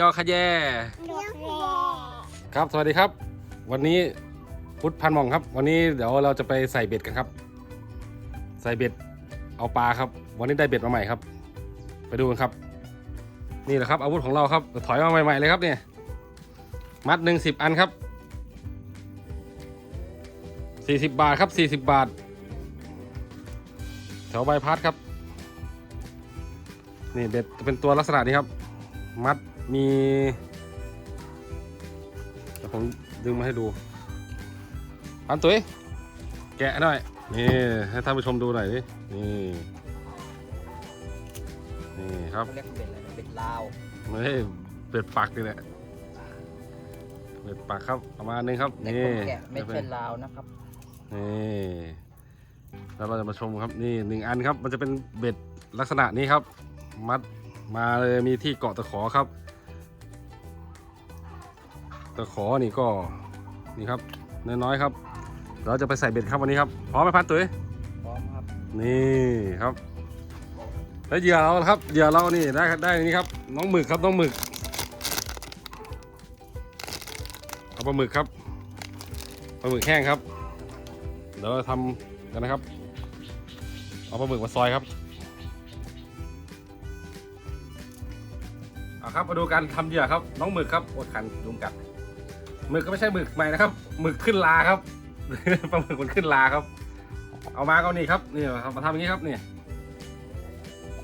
ยอขยแยเลี้ยงแร่ครับ สวัสดีครับ วันนี้พุทธพันธ์หมองครับ วันนี้เดี๋ยวเราจะไปใส่เบ็ดกันครับ ใส่เบ็ดเอาปลาครับ วันนี้ได้เบ็ดมาใหม่ครับ ไปดูกันครับ นี่แหละครับ อาวุธของเราครับ ถอยมาใหม่ๆเลยครับเนี่ย มัดหนึ่งสิบอันครับสี่สิบบาทครับสี่สิบบาท แถวใบพัดครับ นี่เบ็ดจะเป็นตัวลักษณะนี้ครับ มัด มีเดี๋ยวผมดึงมาให้ดูพันตุ้ยแกะหน่อยนี่ให้ท่านผู้ชมดูหน่อยดินี่นี่ครับเขาเรียกเป็นอะไรนะเป็นลาวไม่ใช่เบ็ดปักนี่แหละเบ็ดปักครับประมาณนึงครับแต่นี่คนแกะไม่ใช่ลาวนะครับนี่แล้วเราจะมาชมครับนี่หนึ่งอันครับ มันจะเป็นเบ็ดลักษณะนี้ครับ มัดมาเลยมีที่เกาะตะขอครับ ตะขอนี่ก็นี่ครับน้อยๆครับ เราจะไปใส่เบ็ดครับวันนี้ครับพร้อมไหมพันตุ้ยพร้อมครับนี่ครับ แล้วเหยื่อเราครับเหยื่อเรานี่ได้ได้นี่ครับ น้องหมึกครับน้องหมึกเอาปลาหมึกครับปลาหมึกแห้งครับเดี๋ยวเราทำกันนะครับ เอาปลาหมึกมาซอยครับเอาครับมาดูการทำเหยื่อครับ น้องหมึกครับอดขันยุงกัด หมึกก็ไม่ใช่หมึกใหม่นะครับหมึกขึ้นลาครับปลาหมึกมันขึ้นลาครับ เอามาก็นี่ครับนี่มาทำอย่างนี้ครับนี่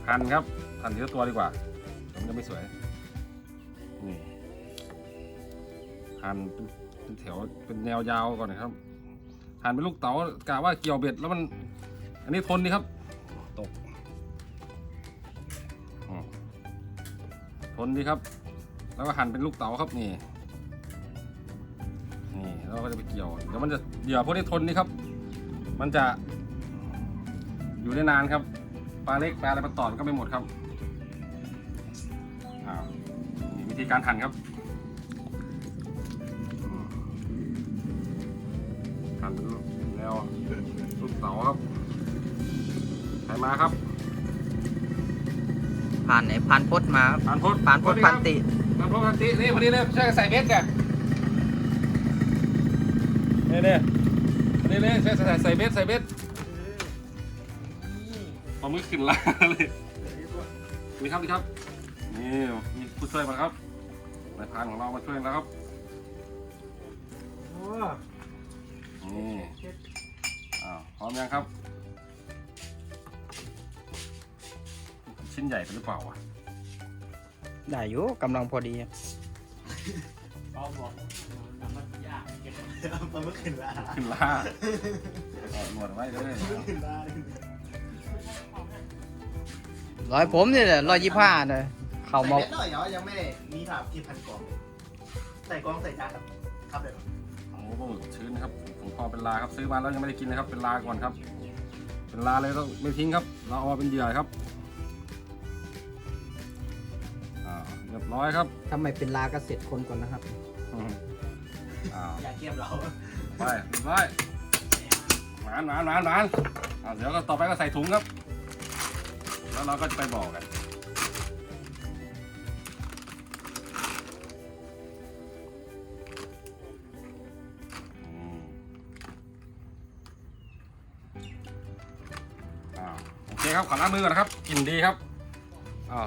หั่นครับหั่นทีละตัวดีกว่าเดี๋ยวมันจะไม่สวยนี่หั่นเป็นแถวเป็นแนวยาวก่อนนะครับหั่นเป็นลูกเต๋ากะว่าเกี่ยวเบ็ดแล้วมัน อันนี้ทนดีครับ ตกทนดีครับ แล้วก็หั่นเป็นลูกเต๋าครับนี่ เราก็จะไปเกี่ยวเดี๋ยวมันจะเดี๋ยวพวกนี้ทนดีครับ มันจะอยู่ได้นานครับปลาเล็กปลาอะไรปลาตอดก็ไม่หมดครับอ้าวนี่วิธีการหั่นครับอืมหั่นเป็นแนวลูกเต๋าครับใครมาครับผ่านไหนผ่านพดมาครับผ่านพดผ่านพดผ่านติผ่านพดผ่านตินี่พอดีเลยช่วยกันใส่เบ็ดกัน นี่นี่นี่นี่ช่วยใส่ใส่เบ็ดใส่เบ็ดปลาหมึกขึ้นลาเลยนี่ครับนี่ครับนี่มีผู้ช่วยมาครับนายพรานของเรามาช่วยแล้วครับนี่อ้าวพร้อมยังครับ ชิ้นใหญ่ไปหรือเปล่าวะได้อยู่กำลังพอดี ปลาหมึกขึ้นลาขึ้นล่าเอาหนวดไว้เลยขึ้นลาร้อยผมนี่แหละร้อยยี่ห้าเลยเข่าใส่มาเม็ดหน่อยเหรอยังไม่ได้มีถามกี่พันกล่องใส่กล่องใส่จานครับครับเดี๋ยวโอ้โหปลาหมึกชื้นนะครับผมพอเป็นลาครับซื้อมาแล้วยังไม่ได้กินนะครับเป็นลาก่อนครับ เป็นลาเลยต้องไม่ทิ้งครับ เราเอามาเป็นเหยื่อครับอ่าเรียบร้อยครับ ทำไมเป็นลาก็เสร็จคนก่อนนะครับ อืม อ้าวอย่าเทียบเราไปเรียบร้อยหวานหวานหวานหวานอ่าเดี๋ยวก็ต่อไปก็ใส่ถุงครับ แล้วเราก็จะไปบอกกันอืมอ่าโอเคครับขอล้างมือก่อนนะครับกลิ่นดีครับอ่า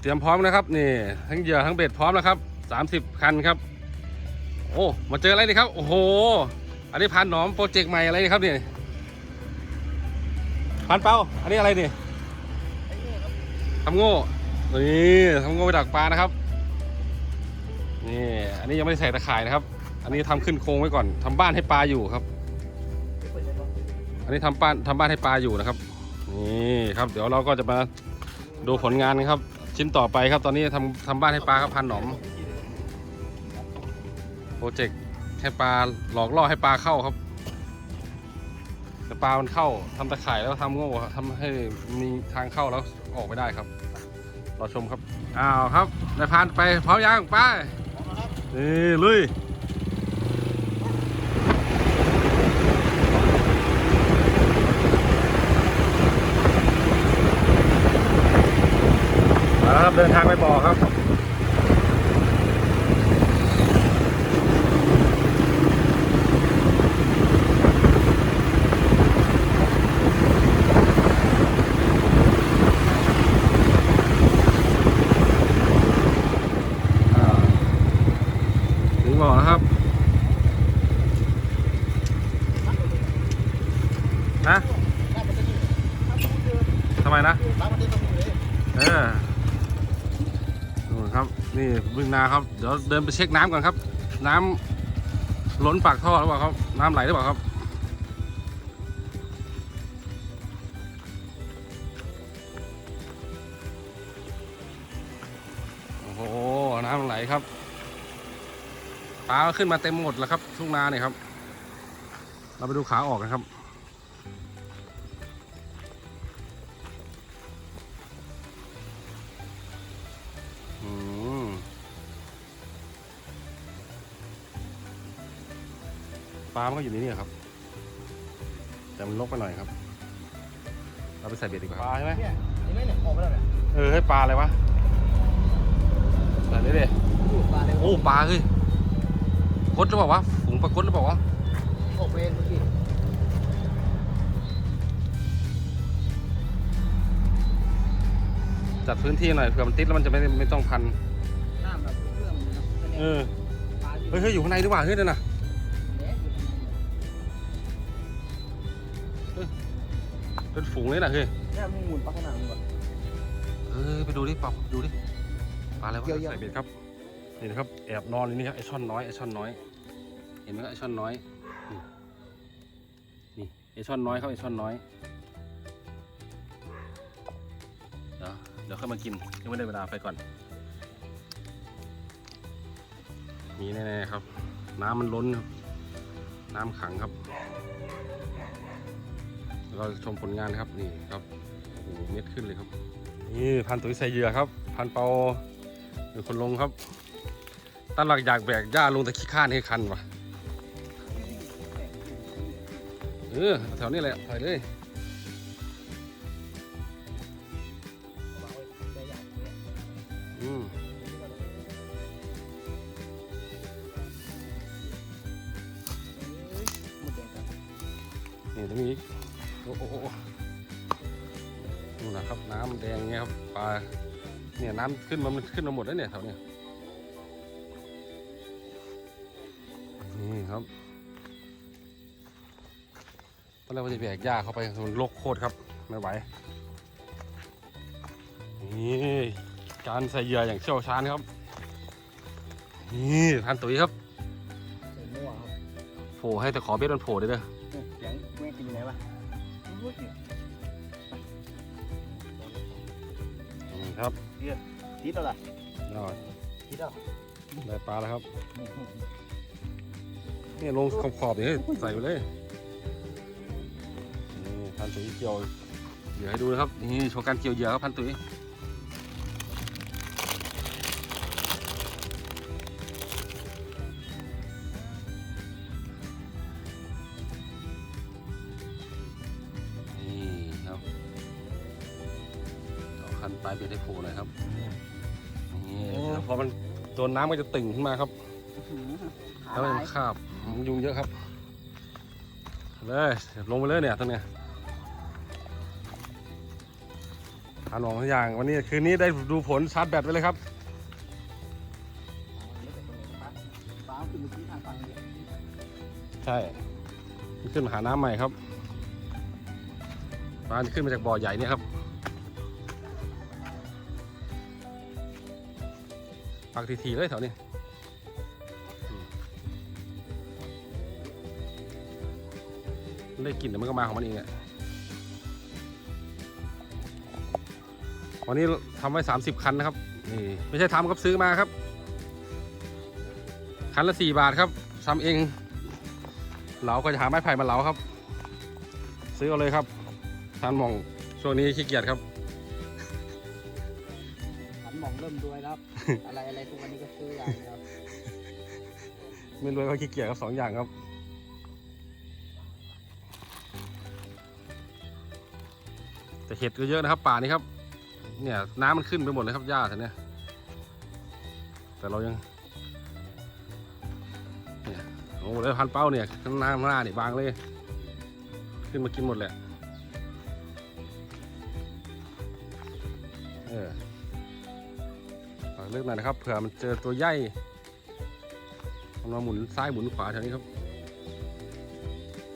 เตรียมพร้อมนะครับนี่ทั้งเหยื่อทั้งเบ็ดพร้อมแล้วครับ 30 คันครับ โอ้มาเจออะไรนี่ครับ โอ้โห อันนี้พันหนอมโปรเจกต์ใหม่อะไรนี่ครับเนี่ยพันเป้าอันนี้อะไรนี่ทำโง่นี่ทำโง่ไปดักปลานะครับนี่อันนี้ยังไม่ได้ใส่ตะข่ายนะครับ อันนี้ทำขึ้นโครงไว้ก่อนทำบ้านให้ปลาอยู่ครับ อันนี้ทำบ้านทำบ้านให้ปลาอยู่นะครับนี่ครับ เดี๋ยวเราก็จะมาดูผลงานกันครับ ชิ้นต่อไปครับ ตอนนี้ทำทำบ้านให้ปลาครับพันหนอม รเจกต์ให้ปลาหลอกล่อให้ปลาเข้าครับแต่ปลามันเข้าทำตะข่ายแล้วทำโง่ครับทำให้มีทางเข้าแล้วออกไปได้ครับรอชมครับอ้าวครับนายพานไปพร้อมยังไปนี่ลุยมาครับเดินทางไปบ่อครับ ไมนะ ล้างประเทศต้องมีเลย ออดูครับนี่บึงนาครับ เดี๋ยวเดินไปเช็คน้ำก่อนครับ น้ำล้นปากท่อหรือเปล่าครับ น้ำไหลหรือเปล่าครับโอ้โหน้ำไหลครับปลาขึ้นมาเต็มหมดแล้วครับทุ่งนาเนี่ยครับ เราไปดูขาออกนะครับ มันก็อยู่ในนี่ครับ แต่มันลกไปหน่อยครับ เราไปใส่เบ็ดดีกว่าปลาใช่ไหมเนี่ยเห็นไหมเนี่ยออกมาแล้วเนี่ยเออให้ปลาอะไรวะใส่เลยดิดูปลาเลยโอ้ปลาเฮ้ยคดหรือเปล่าวะฝูงปลาคดหรือเปล่าวะออกเวรเมื่อกี้จัดพื้นที่หน่อยเผื่อมันติดแล้วมันจะไม่ไม่ต้องพันน้ำแบบเครื่องนะเออปลาที่เฮ้ยเฮ้ยอยู่ข้างในดีกว่าเฮ้ยเดี๋ยวนะ เป็นฝูงเลยนะเฮ้ยเนี่ยมึงหมุนปลาขนาดมึงก่อน เออไปดูดิปลาดูดิปลาอะไรวะเกี่ยวๆใส่เบ็ดครับนี่นะครับแอบนอนอยู่นี่ครับไอช่อนน้อยไอช่อนน้อย เห็นไหมครับไอช่อนน้อยนี่นี่ไอช่อนน้อยครับไอช่อนน้อยเดี๋ยวเดี๋ยวค่อยมากินยังไม่ได้เวลาไปก่อนมีแน่ๆครับ น้ำมันล้นครับน้ำขังครับ เราชมผลงานนะครับนี่ครับโอ้โหเม็ดขึ้นเลยครับ นี่พันตุ๋ยใส่เหยื่อครับ พันเปาเป็นคนลงครับตั้งหลักอยากแบกหญ้าลงแต่ขี้ข้านให้คันวะเออแถวนี้แหละถอยเลย ขึ้นมามันขึ้นมาหมดแล้วเนี่ยแถวเนี้ยนี่ครับตอนแรกว่าจะแบกหญ้าเข้าไปมันโลกโคตรครับไม่ไหวนี่การใส่เหยื่ออย่างเชี่ยวชาญครับ นี่พันตุ๋ยครับใส่มั่วครับโผล่ให้แต่ขอเบ็ดมันโผล่เลยเด้อเนี่ยเสียงเว้ยกินอยู่ไหนวะรู้สินี่ครับ ทิศอะไรยอดทิศอะไรได้ปลาแล้วครับนี่ลงขอบขอบๆอย่างนี้ใส่ไปเลยนี่พันตุ๋ยเกี่ยวเหยื่อให้ดูนะครับนี่โชว์การเกี่ยวเหยื่อครับพันตุ๋ยนี่ครับเอาคันปลายเบ็ดให้โผล่หน่อยครับ นี่แล้วพอมันโดนน้ำก็จะตึงขึ้นมาครับ แล้วมันคาบมันยุงเยอะครับ เลยลงไปเลยเนี่ยตรงเนี้ยทานหนองทุกอย่างวันนี้คืนนี้ได้ดูผลชาร์จแบตไว้เลยครับปลาคือเมื่อกี้ทางฝั่งเนี่ยใช่ขึ้นมาหาน้ำใหม่ครับปลาจะขึ้นมาจากบ่อใหญ่เนี่ยครับ ปักทีๆเลยแถวนี้ได้กลิ่นแต่มันก็มาของมันเองอะวันนี้ทำไว้ 30 คันนะครับนี่ไม่ใช่ทำครับซื้อมาครับ คันละ 4 บาทครับทำเองเหลาก็จะหาไม้ไผ่มาเหลาครับ ซื้อเอาเลยครับทานมองช่วงนี้ขี้เกียจครับ หันหมองเริ่มรวยแล้วอะไรอะไรทุกวันนี้ก็ซื้ออย่างเดียวไม่รวยก็ขี้เกียจครับสองอย่างครับแต่เห็ดก็เยอะนะครับ ป่านี้ครับ เนี่ยน้ำมันขึ้นไปหมดเลยครับหญ้าท่านี้แต่เรายังเนี่ยโอ้โหแล้วพันเป้าเนี่ยข้างหน้าข้างหน้าเนี่ยบางเลย ขึ้นมากินหมดแหละเออฝากเลือกหน่อยนะครับเผื่อมันเจอตัวใหญ่มันมาหมุนซ้ายหมุนขวาแถวนี้ครับ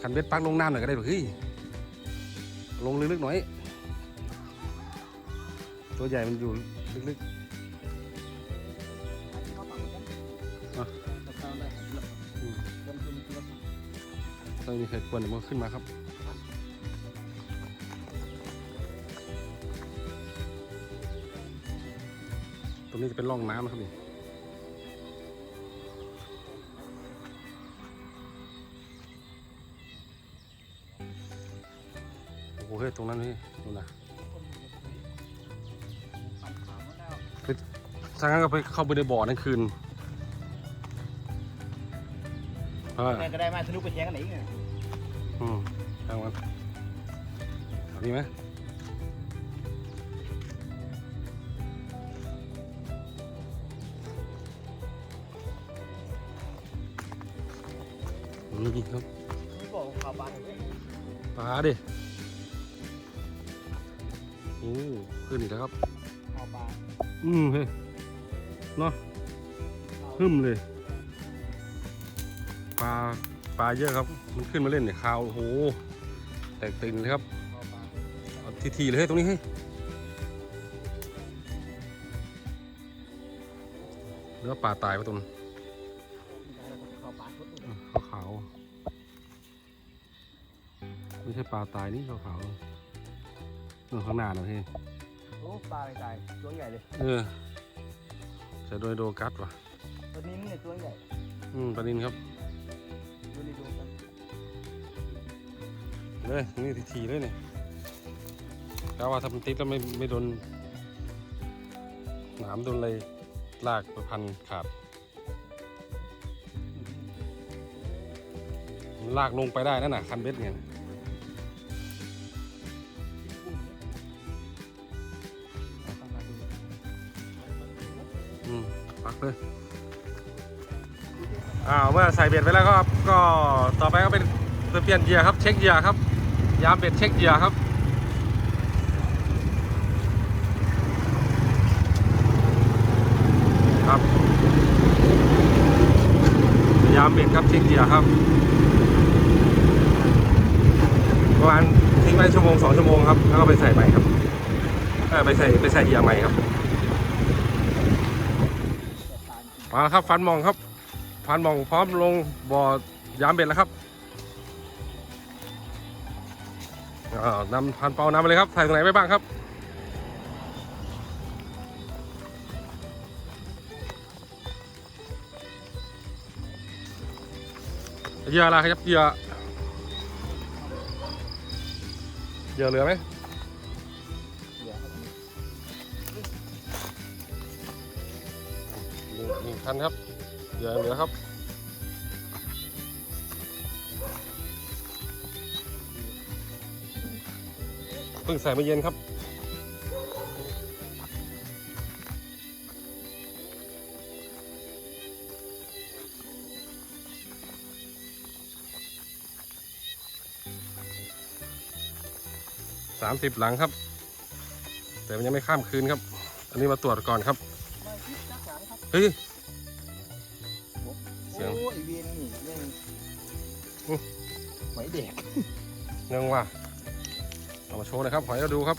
คันเบ็ดปักลงน้ำหน่อยก็ได้เฮ้ยลงลึกๆหน่อย ตัวใหญ่มันอยู่ลึกๆอืมต้องมีใครกวนเดี๋ยวมันขึ้นมาครับ รงนี้จะเป็นร่องน้ำนะครับนี่โอ้โหเฮ้ยตรงนั้นนี่ดูนะทางนั้นก็ไปเข้าไปในบ่อนั่นคืนเออแม่ก็ได้มาทะลุไปแทงกันไหนอีกเนี่ยอืมทางมันเอาดีไหม นี่ครับบอกขาวปลาเลยปลาดิโอ้ขึ้นอีกแล้วครับขาวปลาอืมเฮ้ยเนาะหึมเลยปลาปลาเยอะครับ มันขึ้นมาเล่นเนี่ยคาวโอ้โหแตกตื่นเลยครับเอาทีๆเลยตรงนี้เฮ้ยเนื้อปลาตายไปตรงนั้น ช่ปลาตายนี่ขาวๆเออข้างหน้าน่ะเฮ้ยโอ้ปลาอะไรตายตัวใหญ่เลยเออจะโดยโดกัสว่ะตัวนี้เนี่ยตัวใหญ่อืมปลานินครับดูนี่ดูกันเลยนี่ทีๆเลยเนี่ยกะว่าถ้ามันติดแล้วไม่ไม่โดนหนามโดนอะไรลากไปพันขาดมันลากลงไปได้นั่นน่ะคันเบ็ดเนี่ย อ้าเมื่อใส่เบ็ดไปแล้วก็ก็ต่อไปก็เป็นเปลี่ยนเหยื่อครับเช็คเหยื่อครับ ยามเบ็ดเช็คเหยื่อครับครับยามเบ็ดครับเช็คเหยื่อครับประมาณทิ้งไว้ชั่วโมงสองชั่วโมงครับแล้วก็ไปใส่ใหม่ครับไปใส่ไปใส่เหยื่อใหม่ครับมาแล้วครับฟันมองครับ ฟันมองพร้อมลงบ่อยามเบ็ดแล้วครับอ่านำพันเปานำไปเลยครับใส่ตรงไหนไปบ้างครับเยอะไรครับเยื่อเยื่อเหลือไหมหนึ่งหนึ่งคันครับ เหยื่อเหลือครับเพิ่งใส่เมื่อเย็นครับสามสิบหลังครับ แต่มันยังไม่ข้ามคืนครับ อันนี้มาตรวจก่อนครับมาคิดรักษาครับเฮ้ย หอยเด็กยังว่าเอามาโชว์หนะครับหอยเราดูครับ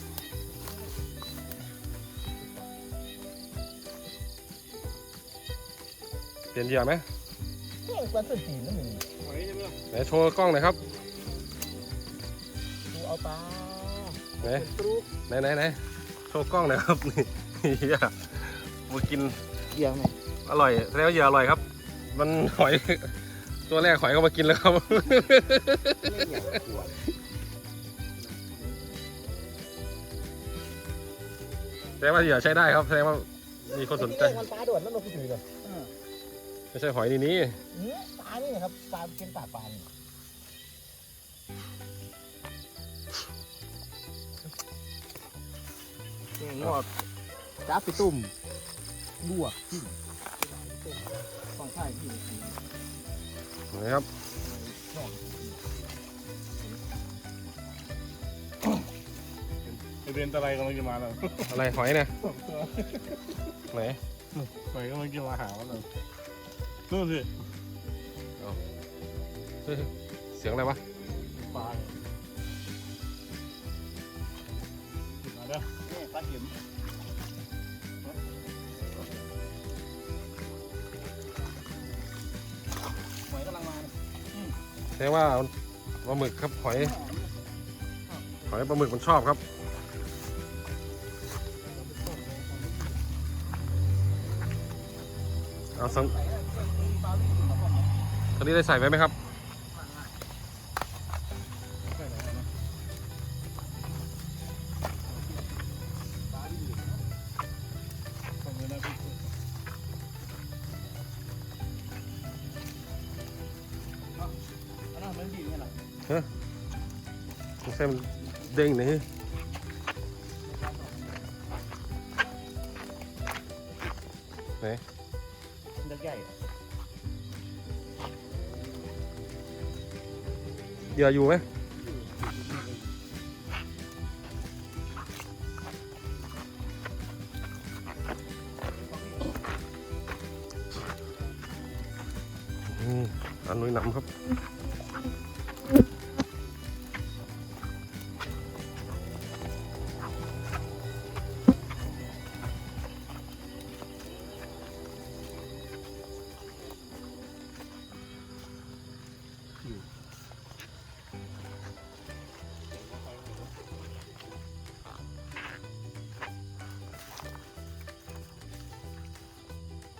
เปลี่ยนเหยื่อไหมเรื่องปลาตัวจีนนั่นเองไหนโชว์กล้องหน่อยครับดูเอาปลาไหนตรูกไหนไหนไหนโชว์กล้องหน่อยครับนี่เหี้ยมากินเกี่ยงไหมอร่อยแสดงว่าเหยื่ออร่อยครับ มันหอย ตัวแรกหอยก็มากินแล้วครับไม่อยากขวดแสดงว่าเหยื่อใช้ได้ครับแสดงว่ามีคนสนใจมันปลาโดดแล้วเราคุยกันไม่ใช่หอยนี่นี่ปลานี่นะครับปลาเป็นปลาปลานี่งอกจ้าไปตุ่มลวกที่ฝั่งใต้ที่ นะครับเรียนอะไรกำลังจะมาแล้วอะไรหอยเนี่ยไหนไปกำลังจะมาหาว่าเรานู่นสิเฮ้ยเสียงอะไรวะ แต่ว่าปลาหมึกครับหอยหอยปลาหมึกมันชอบครับเอาสังตอนนี้ได้ใส่ไว้ไหมครับ เหยื่ออยู่ไหม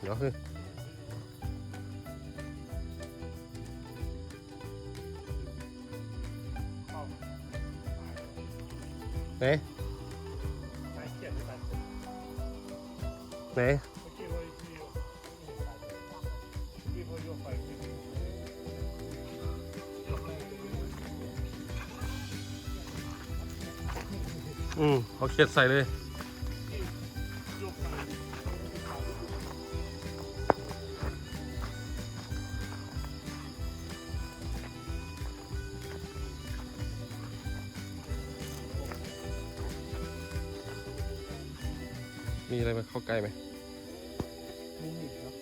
เดี๋ยวคือไหนใส่เขียนไปใส่ไหนเมื่อกี้ว่าพี่พี่พอยกไปพี่อืมเอาเขียดใส่เลยย เข้าใกล้ไหมมุมนี้เนาะ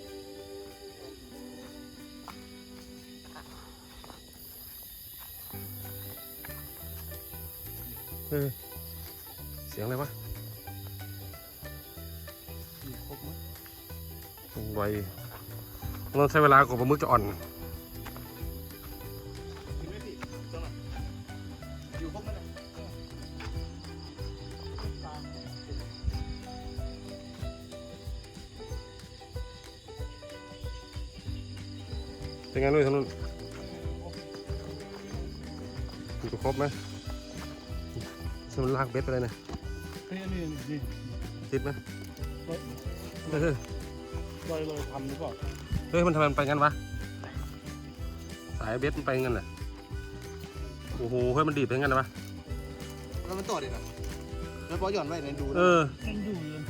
เออเสียงอะไรวะอยู่ครบมั้ยไวต้องใช้เวลากว่าปลาหมึกจะอ่อน เป็นไงด้วยทางนู้นอยู่ครบไหมใช่มันลากเบ็ดไปเลยนะเฮ้ยอันนี้นี่ติดไหมเออลอยลอยทำหรือเปล่าเฮ้ยมันทำไมมันไปงั้นวะ สายเบ็ดมันไปงั้นแหละโอ้โหเฮ้ยมันดีดไปงั้นนะวะแล้วมันต่อดินะแล้วพอหย่อนไว้ในดูเออมันอยู่เลย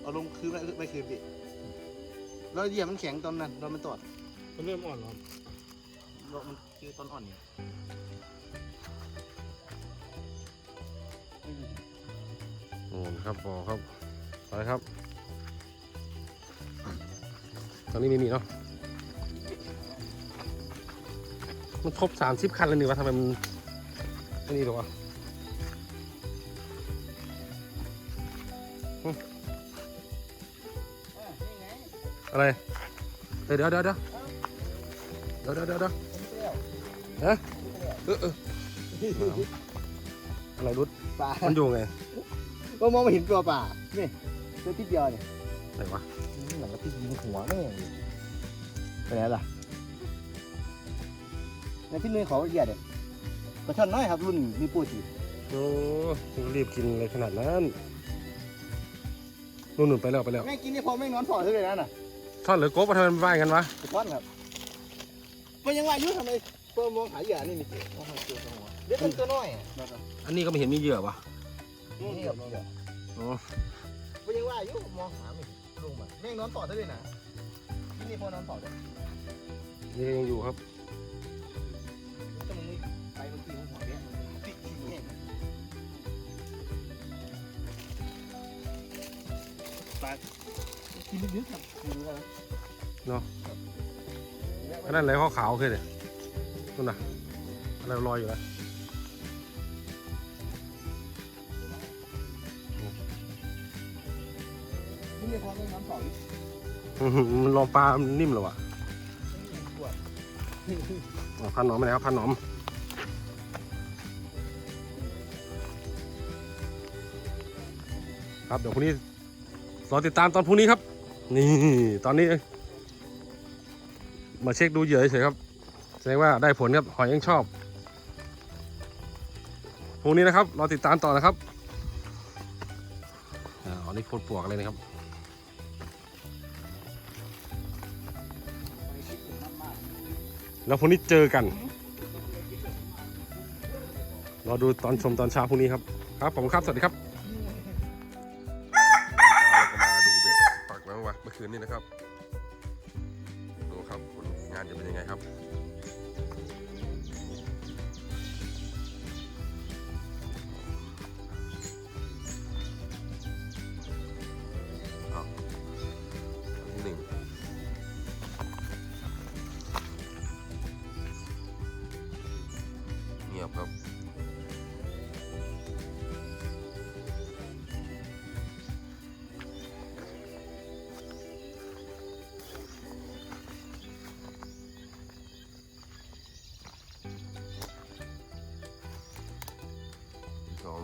เอาลงคืนไว้ไว้คืนพี่แล้วเหยียบมันแข็งตอนนั้นตอนมันตอด มันเริ่มอ่อนแล้วแล้วมันคือตอนอ่อนนี่โอ้ครับบอครับไปครับ ตอนนี้ไม่มีเนาะมันครบสามสิบคันแล้วนี่วะทำไมมันไอ้นี่หรอวะหึอะไรเฮ้ยเดี๋ยวเดี๋ยวเดี๋ยวเดี๋ยวเดี๋ยวเดี๋ยวเดี๋ยวฮะเออเอออะไรรุดปลามันอยู่ไงก็มองไม่เห็นตัวป่านี่ตัวที่เดียวเนี่ยไหนวะนี่หลังก็ที่ยิงหัวแม่งเลยไปไหนล่ะในพี่นุ้ยเขาเหยียดเนี่ยปลาช่อนน้อยครับรุ่นมีปูจีโอ้รีบกินเลยขนาดนั้นนู่นหนุนไปแล้วไปแล้วแม่งกินนี่พอแม่งนอนถอดเลยนะน่ะทอดหรือโก๊บมาทำไมมันว่ายกันวะไปทอดครับ เป็นยังไงอายุทำไมเพิ่มมองหาเหยื่อนี่นี่โอ้โหเจอตัวหัวเด็กเป็นตัวน้อยอะอันนี้ก็ไม่เห็นมีเหยื่อวะนี่กับเหยื่อโอ้เป็นยังไงอายุมองหาไม่เห็นลุงอะแม่งนอนต่อได้เลยนะที่นี่พอนอนต่อได้นี่ยังอยู่ครับแต่มึงไปเมื่อกี้มึงหัวเนี่ยมันติดจริงเนี่ยกินลึกๆครับกินลึกๆนะ อันนั้นอะไรขาวๆคือเนี่ยนู่นน่ะอะไรลอยอยู่นะนี่ไม่พอไม่น้ำต่ออีกอื้อหือมันลองปลามันนิ่มเหรอวะขวดอ่าพันหนอมไปไหนครับพันหนอมครับเดี๋ยวพรุ่งนี้รอติดตามตอนพรุ่งนี้ครับ นี่ ตอนนี้ มาเช็คดูเหยื่อเฉยครับ แสดงว่าได้ผลครับ หอยยังชอบพรุนี้นะครับรอติดตามต่อนะครับอ่าอันนี้โคตรปวกเลยนะครับแล้วพรุ่งนี้เจอกันรอดูตอนชมตอนเช้าพรุ่งนี้ครับ ครับผมครับ สวัสดีครับ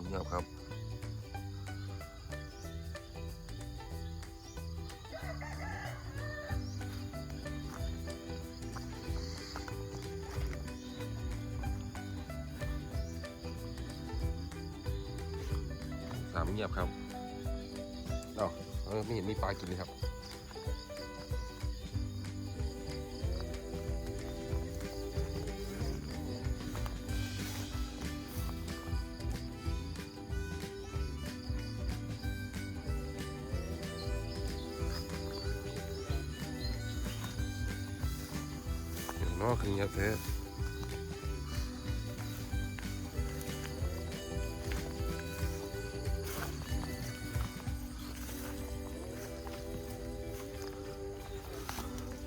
เงียบครับสามเงียบครับเอ้าเออไม่เห็นมีปลากินเลยครับ นอกคือเงียบแท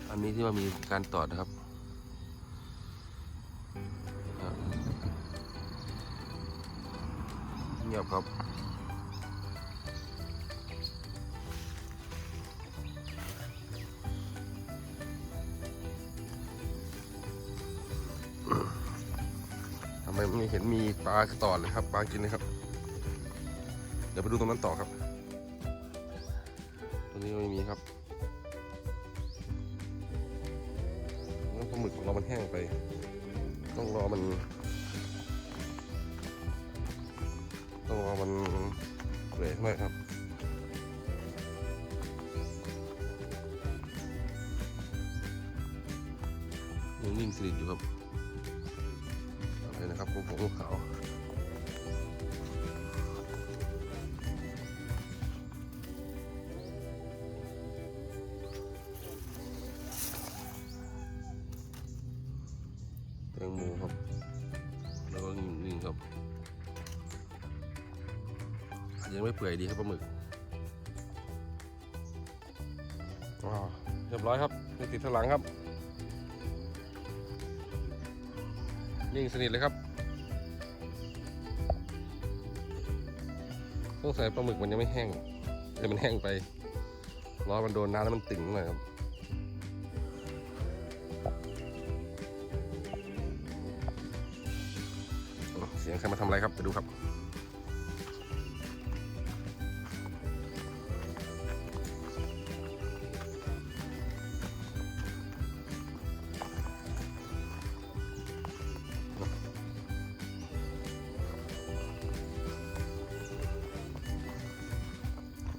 ้อันนี้ที่ว่ามีการตอดนะครับ นี่เห็นมีปลาต่อเลยครับปลากินเลยครับ เดี๋ยวไปดูตรงนั้นต่อครับ ตรงนี้ไม่มีครับ แตงโมครับ แล้วก็นิ่งๆครับยังไม่เปื่อยดีครับปลาหมึกเรียบร้อยครับไม่ติดทางหลังครับ นิ่งสนิทเลยครับต้องใส่ปลาหมึกมันยังไม่แห้งเลยมันแห้งไปรอมันโดนน้ำแล้วมันตึงหน่อยครับ ใครมาทำอะไรครับไปดูครับ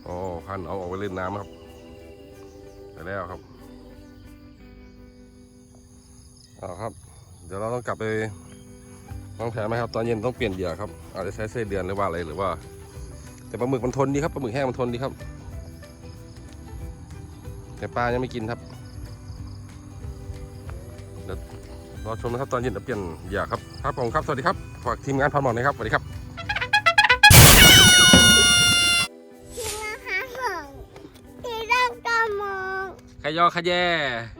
อ๋อพันเอาออกไปเล่นน้ำครับ ไปแล้วครับเอาครับ เดี๋ยวเราต้องกลับไป วางแผนไหมครับตอนเย็นต้องเปลี่ยนเหยื่อครับอาจจะใช้เส้นเดือนหรือว่าอะไรหรือว่า แต่ปลาหมึกมันทนดีครับปลาหมึกแห้งมันทนดีครับ แต่ปลายังไม่กินครับเดี๋ยวรอชมนะครับตอนเย็นจะเปลี่ยนเหยื่อครับครับผมครับสวัสดีครับฝากทีมงานพันหมอนหนะครับสวัสดีครับที่นะคะของที่ร่างกามองขยอขยแยโด